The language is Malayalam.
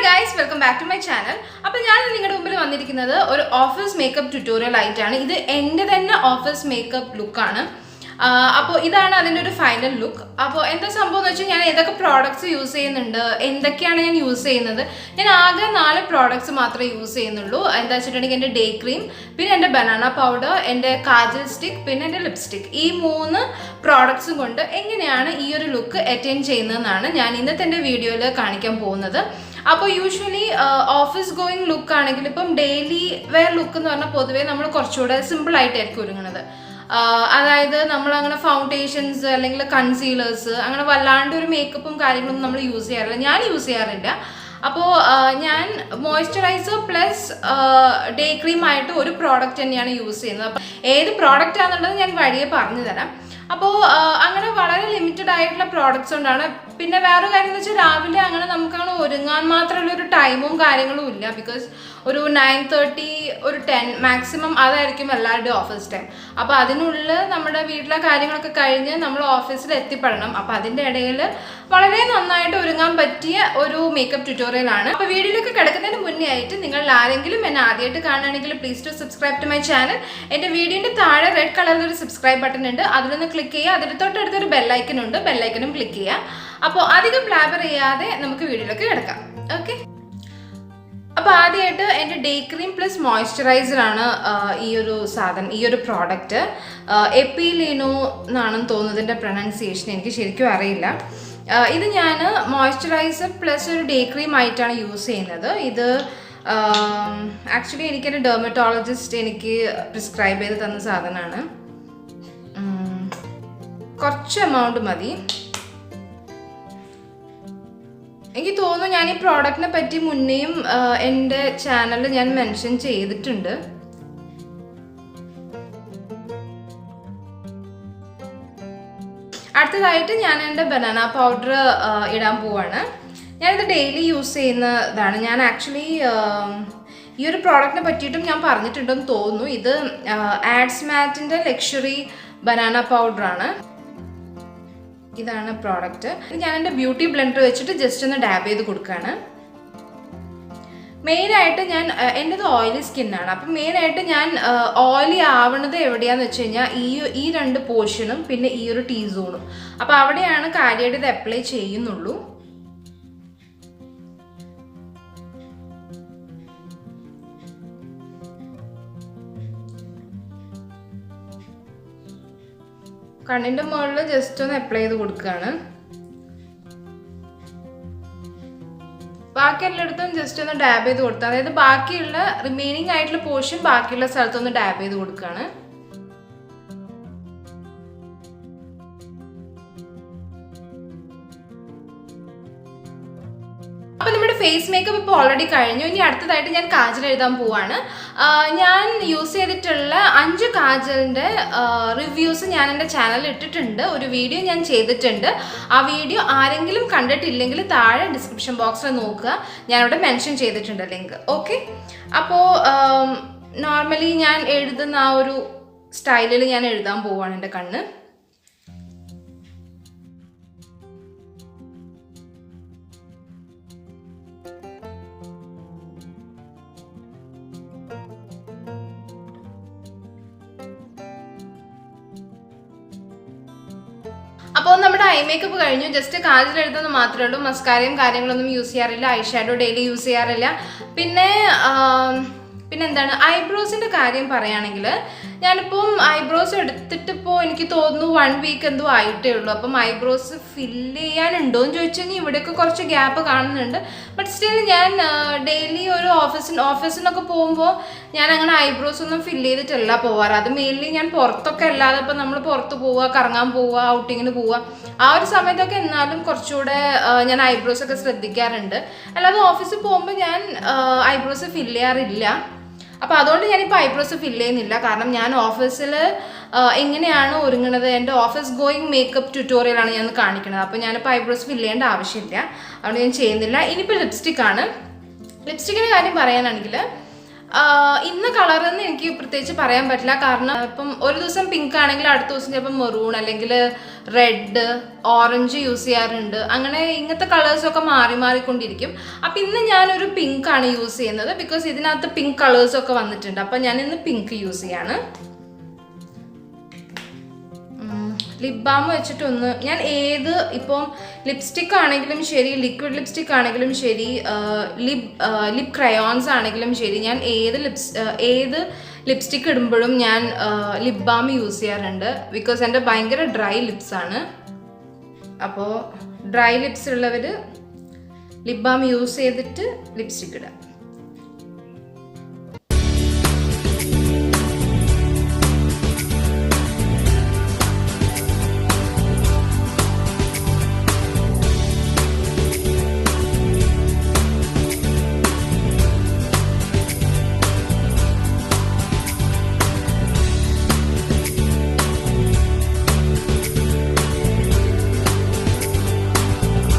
Hi guys welcome back to my channel അപ്പോൾ ഞാൻ നിങ്ങളുടെ മുമ്പിൽ വന്നിരിക്കുന്നത് ഒരു ഓഫീസ് മേക്കപ്പ് ട്യൂട്ടോറിയൽ ആയിട്ടാണ്. ഇത് എന്റെ തന്നെ ഓഫീസ് മേക്കപ്പ് ലുക്കാണ് അപ്പോൾ ഇതാണ് അതിന്റെ ഒരു ഫൈനൽ ലുക്ക് അപ്പോൾ എന്താ സംഭവം എന്ന് വെച്ചാൽ ഞാൻ ഏതൊക്കെ പ്രോഡക്റ്റ്സ് യൂസ് ചെയ്യുന്നുണ്ട് എന്തൊക്കെയാണ് ഞാൻ യൂസ് ചെയ്യുന്നത്. ഞാൻ ആകെ നാല് പ്രോഡക്റ്റ്സ് മാത്രമേ യൂസ് ചെയ്യുന്നുള്ളൂ. എന്താ വെച്ചിട്ടുണ്ടെങ്കിൽ എന്റെ ഡേ ക്രീം പിന്നെ എന്റെ ബനാന പൗഡർ എന്റെ കാജൽ സ്റ്റിക്ക് പിന്നെ എന്റെ ലിപ്സ്റ്റിക് ഈ മൂന്ന് പ്രോഡക്ട്സും കൊണ്ട് എങ്ങനെയാണ് ഈ ഒരു ലുക്ക് അറ്റൈൻ ചെയ്യുന്നതെന്നാണ് ഞാൻ ഇന്നത്തെ എന്റെ വീഡിയോയിൽ കാണിക്കാൻ പോകുന്നത്. അപ്പോൾ യൂഷ്വലി ഓഫീസ് ഗോയിങ് ലുക്ക് ആണെങ്കിൽ ഇപ്പം ഡെയിലി വെയർ ലുക്ക് എന്ന് പറഞ്ഞാൽ പൊതുവേ നമ്മൾ കുറച്ചുകൂടെ സിമ്പിൾ ആയിട്ടായിരിക്കും ഒരുങ്ങുന്നത്. അതായത് നമ്മൾ അങ്ങനെ ഫൗണ്ടേഷൻസ് അല്ലെങ്കിൽ കൺസീലേഴ്സ് അങ്ങനെ വല്ലാണ്ട് ഒരു മേക്കപ്പും കാര്യങ്ങളൊന്നും നമ്മൾ യൂസ് ചെയ്യാറില്ല. ഞാൻ യൂസ് ചെയ്യാറില്ല. അപ്പോൾ ഞാൻ മോയ്സ്ചറൈസർ പ്ലസ് ഡേ ക്രീം ആയിട്ട് ഒരു പ്രോഡക്റ്റ് തന്നെയാണ് യൂസ് ചെയ്യുന്നത്. അപ്പം ഏത് പ്രോഡക്റ്റ് ആണെന്നുള്ളത് ഞാൻ വഴിയെ പറഞ്ഞു തരാം അപ്പോൾ അങ്ങനെ വളരെ ലിമിറ്റഡ് ആയിട്ടുള്ള പ്രോഡക്റ്റ്സ് കൊണ്ടാണ് പിന്നെ വേറെ കാര്യം എന്ന് വെച്ചാൽ രാവിലെ അങ്ങനെ നമുക്കങ്ങനെ ഒരുങ്ങാൻ മാത്രമുള്ള ഒരു ടൈമും കാര്യങ്ങളും ഇല്ല. ബിക്കോസ് ഒരു നയൻ തേർട്ടി ഒരു ടെൻ മാക്സിമം അതായിരിക്കും എല്ലാവരുടെയും ഓഫീസ് ടൈം അപ്പോൾ അതിനുള്ളിൽ നമ്മുടെ വീട്ടിലെ കാര്യങ്ങളൊക്കെ കഴിഞ്ഞ് നമ്മൾ ഓഫീസിൽ എത്തിപ്പെടണം. അപ്പോൾ അതിന്റെ ഇടയിൽ വളരെ നന്നായിട്ട് ഒരുങ്ങാൻ പറ്റിയ ഒരു മേക്കപ്പ് ട്യൂട്ടോറിയൽ ആണ്. അപ്പോൾ വീഡിയോയിലൊക്കെ കിടക്കുന്നതിന് മുന്നേ ആയിട്ട് നിങ്ങൾ ആരെങ്കിലും എന്നെ ആദ്യമായിട്ട് കാണുകയാണെങ്കിൽ please to subscribe to my channel എന്റെ വീഡിയോന്റെ താഴെ റെഡ് കളറിൽ ഒരു സബ്സ്ക്രൈബ് ബട്ടൺ ഉണ്ട്. അതിലൊന്ന് ക്ലിക്ക് ചെയ്യുക. അതിൽ തൊട്ടടുത്തൊരു ബെല്ലൈക്കൻ ഉണ്ട്. ബെല്ലൈക്കനും ക്ലിക്ക് ചെയ്യുക. അപ്പോൾ അധികം ബ്ലാബർ ചെയ്യാതെ നമുക്ക് വീഡിയോയിലേക്ക് കിടക്കാം. ഓക്കെ അപ്പോൾ ആദ്യമായിട്ട് എന്റെ ഡേ ക്രീം പ്ലസ് മോയ്സ്ചറൈസറാണ് ഈ ഒരു സാധനം ഈ ഒരു പ്രോഡക്റ്റ് എപ്പിലീനോ എന്നാണെന്ന് തോന്നുന്നതിന്റെ പ്രൊനൗൺസിയേഷൻ എനിക്ക് ശരിക്കും അറിയില്ല. ഇത് ഞാൻ മോയ്സ്ചറൈസർ പ്ലസ് ഒരു ഡേ ക്രീം ആയിട്ടാണ് യൂസ് ചെയ്യുന്നത്. ഇത് ആക്ച്വലി എനിക്കൊരു ഡെർമറ്റോളജിസ്റ്റ് എനിക്ക് പ്രിസ്ക്രൈബ് ചെയ്ത് തന്ന സാധനമാണ്. കുറച്ച് എമൗണ്ട് മതി. എനിക്ക് തോന്നുന്നു ഞാൻ ഈ പ്രോഡക്റ്റിനെ പറ്റി മുന്നേയും എന്റെ ചാനലിൽ ഞാൻ മെൻഷൻ ചെയ്തിട്ടുണ്ട്. അടുത്തതായിട്ട് ഞാൻ എന്റെ ബനാന പൗഡർ ഇടാൻ പോവാണ്. ഞാനിത് ഡെയിലി യൂസ് ചെയ്യുന്നതാണ്. ഞാൻ ആക്ച്വലി ഈ ഒരു പ്രോഡക്റ്റിനെ പറ്റിയിട്ടും ഞാൻ പറഞ്ഞിട്ടുണ്ടെന്ന് തോന്നുന്നു. ഇത് ആഡ്സ് മാറ്റിന്റെ ലക്ഷറി ബനാന പൗഡറാണ് ഇതാണ് പ്രോഡക്റ്റ് ഞാൻ എന്റെ ബ്യൂട്ടി ബ്ലെൻഡർ വെച്ചിട്ട് ജസ്റ്റ് ഒന്ന് ഡാബ് ചെയ്ത് കൊടുക്കുകയാണ് മെയിനായിട്ട് ഞാൻ എന്റെ എന്റെത് ഓയിലി സ്കിന്നാണ് അപ്പം മെയിനായിട്ട് ഞാൻ ഓയിലി ആവണത് എവിടെയാന്ന് വെച്ച് കഴിഞ്ഞാൽ ഈ ഈ രണ്ട് പോർഷനും പിന്നെ ഈ ഒരു ടീ സോണും അപ്പോൾ അവിടെയാണ് കാര്യമായിട്ട് ഇത് അപ്ലൈ ചെയ്യുന്നുള്ളൂ. കണ്ണിന്റെ മുകളിൽ ജസ്റ്റ് ഒന്ന് അപ്ലൈ ചെയ്ത് കൊടുക്കുകയാണ്. ബാക്കി എല്ലായിടത്തും ജസ്റ്റ് ഒന്ന് ഡാബ് ചെയ്ത് കൊടുത്താൽ അതായത് ബാക്കിയുള്ള റിമൈനിങ് ആയിട്ടുള്ള പോർഷൻ ബാക്കിയുള്ള സ്ഥലത്തൊന്ന് ഡാബ് ചെയ്ത് കൊടുക്കുകയാണ്. ഫേസ് മേക്കപ്പ് ഇപ്പോൾ ഓൾറെഡി കഴിഞ്ഞു. ഇനി അടുത്തതായിട്ട് ഞാൻ കാജൽ എഴുതാൻ പോവാണ്. ഞാൻ യൂസ് ചെയ്തിട്ടുള്ള അഞ്ച് കാജലിന്റെ റിവ്യൂസ് ഞാൻ എന്റെ ചാനലിൽ ഇട്ടിട്ടുണ്ട്. ഒരു വീഡിയോ ഞാൻ ചെയ്തിട്ടുണ്ട്. ആ വീഡിയോ ആരെങ്കിലും കണ്ടിട്ടില്ലെങ്കിൽ താഴെ ഡിസ്ക്രിപ്ഷൻ ബോക്സിൽ നോക്കുക. ഞാനിവിടെ മെൻഷൻ ചെയ്തിട്ടുണ്ട് ലിങ്ക് ഓക്കെ അപ്പോൾ നോർമലി ഞാൻ എഴുതുന്ന ആ ഒരു സ്റ്റൈലിൽ ഞാൻ എഴുതാൻ പോവാണ് എന്റെ കണ്ണ്. അപ്പോൾ നമ്മുടെ ഐ മേക്കപ്പ് കഴിഞ്ഞു. ജസ്റ്റ് കാജൽ എഴുതുന്നത് മാത്രമേ ഉള്ളൂ. മസ്കാരയും കാര്യങ്ങളൊന്നും യൂസ് ചെയ്യാറില്ല. ഐ ഷാഡോ ഡെയിലി യൂസ് ചെയ്യാറില്ല. പിന്നെ പിന്നെന്താണ് ഐബ്രോസിന്റെ കാര്യം പറയുകയാണെങ്കിൽ ഞാനിപ്പം ഐബ്രോസ് എടുത്തിട്ട് ഇപ്പോൾ എനിക്ക് തോന്നുന്നു വൺ വീക്ക് എന്തോ ആയിട്ടേ ഉള്ളൂ. അപ്പം ഐബ്രോസ് ഫില്ല് ചെയ്യാനുണ്ടോ എന്ന് ചോദിച്ചു കഴിഞ്ഞാൽ ഇവിടെയൊക്കെ കുറച്ച് ഗ്യാപ്പ് കാണുന്നുണ്ട്. ബട്ട് സ്റ്റിൽ ഞാൻ ഡെയിലി ഒരു ഓഫീസിന് ഓഫീസിനൊക്കെ പോകുമ്പോൾ ഞാൻ അങ്ങനെ ഐബ്രോസ് ഒന്നും ഫില്ല് ചെയ്തിട്ടല്ല പോവാറ്. അത് മെയിൻലി ഞാൻ പുറത്തൊക്കെ അല്ലാതെ ഇപ്പം നമ്മൾ പുറത്ത് പോവുക കറങ്ങാൻ പോവുക ഔട്ടിങ്ങിന് പോവുക. ആ ഒരു സമയത്തൊക്കെ എന്നാലും കുറച്ചുകൂടെ ഞാൻ ഐബ്രോസ് ഒക്കെ ശ്രദ്ധിക്കാറുണ്ട്. അല്ലാതെ ഓഫീസിൽ പോകുമ്പോൾ ഞാൻ ഐബ്രോസ് ഫില്ല് ചെയ്യാറില്ല. അപ്പോൾ അതുകൊണ്ട് ഞാനിപ്പോൾ ഐബ്രോസ് ഫില്ല് ചെയ്യുന്നില്ല. കാരണം ഞാൻ ഓഫീസിൽ എങ്ങനെയാണ് ഒരുങ്ങുന്നത് എന്റെ ഓഫീസ് ഗോയിങ് മേക്കപ്പ് ട്യൂട്ടോറിയലാണ് ഞാൻ കാണിക്കുന്നത് അപ്പോൾ ഞാനിപ്പോൾ ഐബ്രോസ് ഫില്ല് ചെയ്യേണ്ട ആവശ്യമില്ല. അതുകൊണ്ട് ഞാൻ ചെയ്യുന്നില്ല. ഇനിയിപ്പോൾ ലിപ്സ്റ്റിക്കാണ് ലിപ്സ്റ്റിക്കിന്റെ കാര്യം പറയാനാണെങ്കിൽ ഇന്ന കളറെന്ന് എനിക്ക് പ്രത്യേകിച്ച് പറയാൻ പറ്റില്ല. കാരണം ഇപ്പം ഒരു ദിവസം പിങ്ക് ആണെങ്കിൽ അടുത്ത ദിവസം ചിലപ്പോൾ മെറൂൺ അല്ലെങ്കിൽ റെഡ് ഓറഞ്ച് യൂസ് ചെയ്യാറുണ്ട്. അങ്ങനെ ഇങ്ങനത്തെ കളേഴ്സൊക്കെ മാറി മാറിക്കൊണ്ടിരിക്കും. അപ്പം ഇന്ന് ഞാനൊരു പിങ്ക് ആണ് യൂസ് ചെയ്യുന്നത് ബിക്കോസ് ഇതിനകത്ത് പിങ്ക് കളേഴ്സൊക്കെ വന്നിട്ടുണ്ട്. അപ്പം ഞാൻ ഇന്ന് പിങ്ക് യൂസ് ചെയ്യാണ്. ലിപ് ബാം വെച്ചിട്ടൊന്ന് ഞാൻ ഏത് ഇപ്പം ലിപ്സ്റ്റിക് ആണെങ്കിലും ശരി ലിക്വിഡ് ലിപ്സ്റ്റിക് ആണെങ്കിലും ശരി ലിപ് ലിപ് ക്രയോൺസ് ആണെങ്കിലും ശരി ഞാൻ ഏത് ലിപ്സ് ഏത് ലിപ്സ്റ്റിക് ഇടുമ്പോഴും ഞാൻ ലിപ് ബാം യൂസ് ചെയ്യാറുണ്ട്. ബിക്കോസ് എന്റെ ഭയങ്കര ഡ്രൈ ലിപ്സാണ് അപ്പോൾ ഡ്രൈ ലിപ്സ് ഉള്ളവർ ലിപ് ബാം യൂസ് ചെയ്തിട്ട് ലിപ്സ്റ്റിക് ഇടാം.